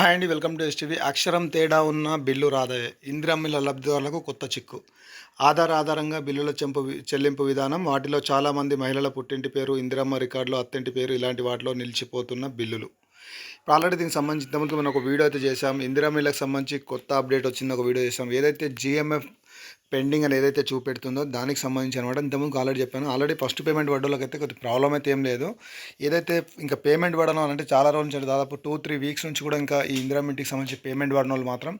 Hi అండి welcome to STV. అక్షరం తేడా ఉన్న బిల్లు రాదయ్యే ఇందిరమ్మిల లబ్ధిదారులకు కొత్త చిక్కు. ఆధార్ ఆధారంగా బిల్లుల చెంపు చెల్లింపు విధానం వాటిలో చాలామంది మహిళల పుట్టింటి పేరు ఇందిరమ్మ రికార్డులు అత్తింటి పేరు ఇలాంటి వాటిలో నిలిచిపోతున్న బిల్లులు. ఇప్పుడు ఆల్రెడీ దీనికి సంబంధించి ఇంతకుముందు మనం ఒక వీడియో అయితే చేసాం ఇందిరమ్మిలకు సంబంధించి కొత్త అప్డేట్ వచ్చింది ఒక వీడియో చేసాం ఏదైతే జిఎంఎఫ్ పెండింగ్ అని ఏదైతే చూపెడుతుందో దానికి సంబంధించి అనమాట. ఇంతకుముందు ఆల్రెడీ చెప్పాను. ఆల్రెడీ ఫస్ట్ పేమెంట్ పడ్డోళ్ళకి అయితే కొద్ది ప్రాబ్లం అయితే ఏం లేదు. ఏదైతే ఇంకా పేమెంట్ పడడం అంటే చాలా రోజుల నుంచి దాదాపు టూ త్రీ వీక్స్ నుంచి కూడా ఇంకా ఈ ఇందిరా ఇంటికి సంబంధించి పేమెంట్ పడిన వాళ్ళు మాత్రం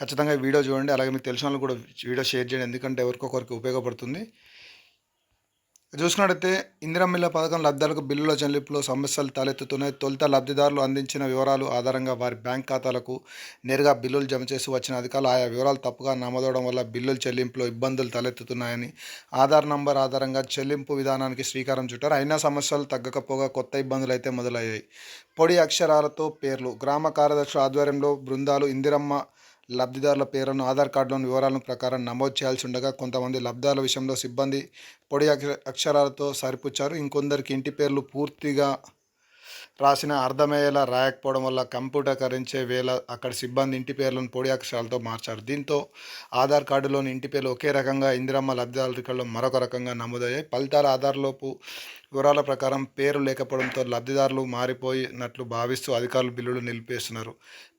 ఖచ్చితంగా వీడియో చూడండి. అలాగే మీకు తెలిసిన వాళ్ళు కూడా వీడియో షేర్ చేయండి. ఎందుకంటే ఎవరికొకరికి ఉపయోగపడుతుంది. చూసుకున్నట్టయితే ఇందిరమ్మిల్ల పథకం లబ్ధాలకు బిల్లుల చెల్లింపులో సమస్యలు తలెత్తుతున్నాయి. తొలుత లబ్ధిదారులు అందించిన వివరాలు ఆధారంగా వారి బ్యాంక్ ఖాతాలకు నేరుగా బిల్లులు జమ చేసి వచ్చిన అధికారులు ఆయా వివరాలు తప్పుగా నమోదవడం వల్ల బిల్లుల చెల్లింపులో ఇబ్బందులు తలెత్తుతున్నాయని ఆధార్ నంబర్ ఆధారంగా చెల్లింపు విధానానికి శ్రీకారం చుట్టారు. అయినా సమస్యలు తగ్గకపోగా కొత్త ఇబ్బందులు అయితే మొదలయ్యాయి. పొడి అక్షరాలతో పేర్లు గ్రామ కార్యదర్శుల ఆధ్వర్యంలో బృందాలు ఇందిరమ్మ లబ్ధిదారుల పేరును ఆధార్ కార్డులోని వివరాలను ప్రకారం నమోదు చేయాల్సి ఉండగా కొంతమంది లబ్ధిదారుల విషయంలో సిబ్బంది పొడి అక్ష- అక్షరాలతో సరిపుచ్చారు. ఇంకొందరికి ఇంటి పేర్లు పూర్తిగా రాసిన అర్థమయ్యేలా రాయకపోవడం వల్ల కంప్యూటరీకరించే వేళ అక్కడ సిబ్బంది ఇంటి పేర్లను పొడి అక్షరాలతో మార్చారు. దీంతో ఆధార్ కార్డులోని ఇంటి పేర్లు ఒకే రకంగా ఇందిరమ్మ లబ్ధిదారుల రికార్డులో మరొక రకంగా నమోదయ్యాయి. ఫలితాల ఆధార్లోపు వివరాల ప్రకారం పేరు లేకపోవడంతో లబ్ధిదారులు మారిపోయినట్లు భావిస్తూ అధికారులు బిల్లులు నిలిపేస్తున్నారు.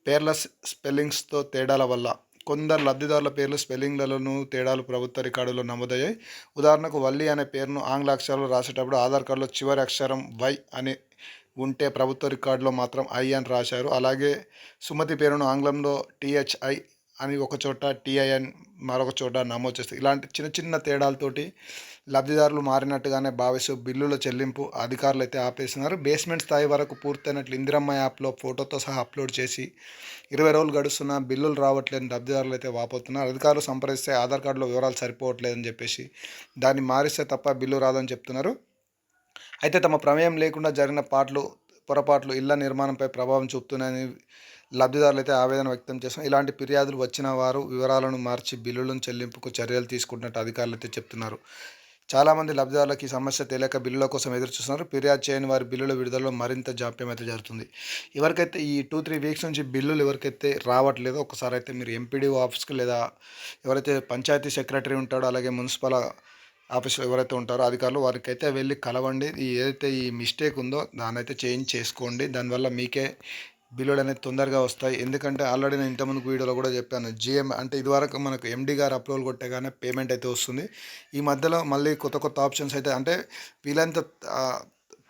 పేర్ల స్పెల్లింగ్స్తో తేడాల వల్ల కొందరు లబ్ధిదారుల పేర్లు స్పెల్లింగ్లలోనూ తేడాలు ప్రభుత్వ రికార్డులో నమోదయ్యాయి. ఉదాహరణకు వల్లి అనే పేరును ఆంగ్ల అక్షరాలు రాసేటప్పుడు ఆధార్ కార్డులో చివరి అక్షరం వై అనే ఉంటే ప్రభుత్వ రికార్డులో మాత్రం ఐ అని రాశారు. అలాగే సుమతి పేరును ఆంగ్లంలో టీహెచ్ఐ అని ఒక చోట టీఐఎన్ మరొక చోట నమోదు చేస్తారు ఇలాంటి చిన్న చిన్న తేడాలతోటి లబ్ధిదారులు మారినట్టుగానే భావిస్తూ బిల్లుల చెల్లింపు అధికారులు అయితే ఆపేస్తున్నారు. బేస్మెంట్ స్థాయి వరకు పూర్తయినట్లు ఇందిరమ్మ యాప్లో ఫోటోతో సహా అప్లోడ్ చేసి ఇరవై రోజులు గడుస్తున్న బిల్లులు రావట్లేని లబ్ధిదారులు అయితే వాపోతున్నారు. అధికారులు సంప్రదిస్తే ఆధార్ కార్డులో వివరాలు సరిపోవట్లేదని చెప్పేసి దాన్ని మారిస్తే తప్ప బిల్లు రాదని చెప్తున్నారు. అయితే తమ ప్రమేయం లేకుండా జరిగిన పాటలు పొరపాట్లు ఇళ్ళ నిర్మాణంపై ప్రభావం చూపుతున్నాయని లబ్ధిదారులు అయితే ఆవేదన వ్యక్తం చేస్తున్నారు. ఇలాంటి ఫిర్యాదులు వచ్చిన వారు వివరాలను మార్చి బిల్లులను చెల్లింపుకు చర్యలు తీసుకుంటున్నట్టు అధికారులు అయితే చెప్తున్నారు. చాలామంది లబ్ధిదారులకు ఈ సమస్య తెలియక బిల్లుల కోసం ఎదురు చూస్తున్నారు ఫిర్యాదు చేయని వారి బిల్లుల విడుదలలో మరింత జాప్యం అయితే జరుగుతుంది. ఎవరికైతే ఈ టూ త్రీ వీక్స్ నుంచి బిల్లులు ఎవరికైతే రావట్లేదో ఒకసారి అయితే మీరు ఎంపీడీఓ ఆఫీస్కి లేదా ఎవరైతే పంచాయతీ సెక్రటరీ ఉంటాడో అలాగే మున్సిపల్ ఆఫీస్లో ఎవరైతే ఉంటారో అధికారులు వారికి అయితే వెళ్ళి కలవండి. ఏదైతే ఈ మిస్టేక్ ఉందో దాన్ని అయితే చేంజ్ చేసుకోండి. దానివల్ల మీకే బిల్లులు అనేది తొందరగా వస్తాయి. ఎందుకంటే ఆల్రెడీ నేను ఇంతకుముందు వీడియోలో కూడా చెప్పాను. జిఎం అంటే ఇదివరకు మనకు ఎండి గారు అప్రూవల్ కొట్టగానే పేమెంట్ అయితే వస్తుంది. ఈ మధ్యలో మళ్ళీ కొత్త కొత్త ఆప్షన్స్ అయితే అంటే వీలంత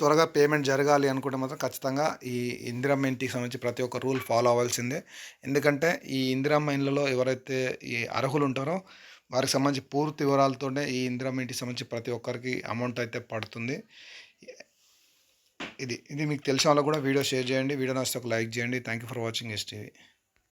త్వరగా పేమెంట్ జరగాలి అనుకుంటే మాత్రం ఖచ్చితంగా ఈ ఇందిరమ్మ ఇంటికి సంబంధించి ప్రతి ఒక్క రూల్ ఫాలో అవ్వాల్సిందే. ఎందుకంటే ఈ ఇందిరమ్మ ఇండ్లలో ఎవరైతే ఈ అర్హులు ఉంటారో వారికి సంబంధించి పూర్తి వివరాలతోనే ఈ ఇందిరమ్మ ఇంటికి సంబంధించి ప్రతి ఒక్కరికి అమౌంట్ అయితే పడుతుంది. ఇది ఇది మీకు తెలిసిన వాళ్ళకు కూడా వీడియో షేర్ చేయండి. వీడియో నచ్చితే ఒక లైక్ చేయండి. Thank you for watching STV